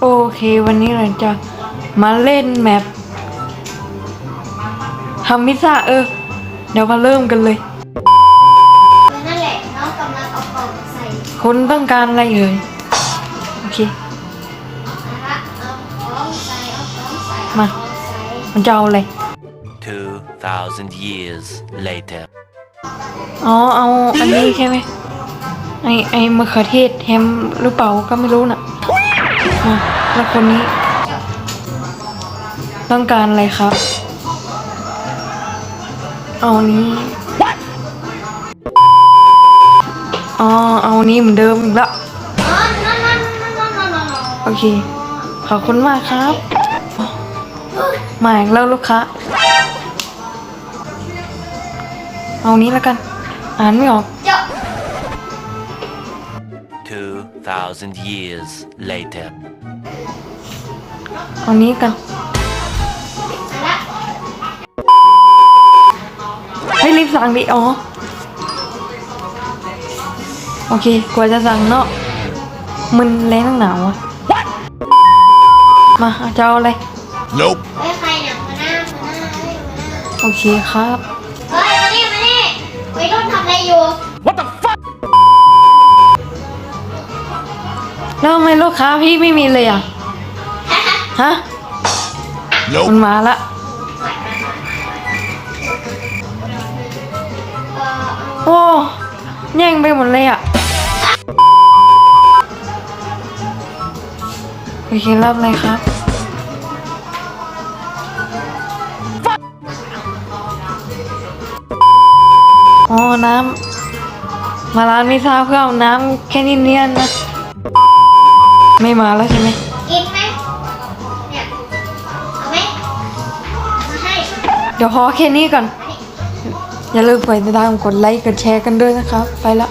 โอเควันนี้เราจะมาเล่นแมปทำพิซซ่าเออ เดี๋ยวมาเริ่มกันเลย นั่นแหละน้องกำลังเอากล่องใส่คุณต้องการอะไรเอ่ยโอเค นะคะเอาของใส่เอาของใส่มา เอาของใส่มันจะเอาอะไร 2,000 years later. อ๋อเอาอันนี้ใช่ไหม ไอไอมะเขือเทศแฮมหรือเปล่าก็ไม่รู้น่ะมาแล้วคนนี้ ต้องการอะไรครับ เอาอันนี้อ๋อเอาอันนี้เหมือนเดิมอีกแล้วอ๋อนั่นนั่นนั่นนั่นนั่นนั่นโอเค ขอบคุณมากครับอ๋อมาอีกแล้วลูกค้า เอานี้แล้วกัน อ่านไม่ออกเจ้า 2,000 years later. เอานี้กันละให้รีบสั่งดิอ๋อ โอเค กว่าจะสั่งเนาะมึนแรงตั้งหนาวอะมาจะเอาอะไร Nope. เฮ้ยใครเนี่ยมาหน้ามาหน้าเฮ้ยมาหน้า โอเคครับ เฮ้ยมานี่มานี่วัยรุ่นทำอะไรอยู่ แล้วทำไมลูกค้าพี่ไม่มีเลยอะ ฮะ มันมาละเออเอาโอ้แย่งไปหมดเลยอะ โอเครับอะไรครับ อ๋อ น้ำ มาร้านไม่ทราบเพื่อเอาน้ำแค่นิดเนียนนะ ไม่มาแล้วใช่ไหมกินไหมเนี่ยเอาไหมมาให้เดี๋ยวพอแค่นี้ก่อน อย่าลืมกดติดตามกดไลค์กดแชร์กันด้วยนะครับ ไปละบ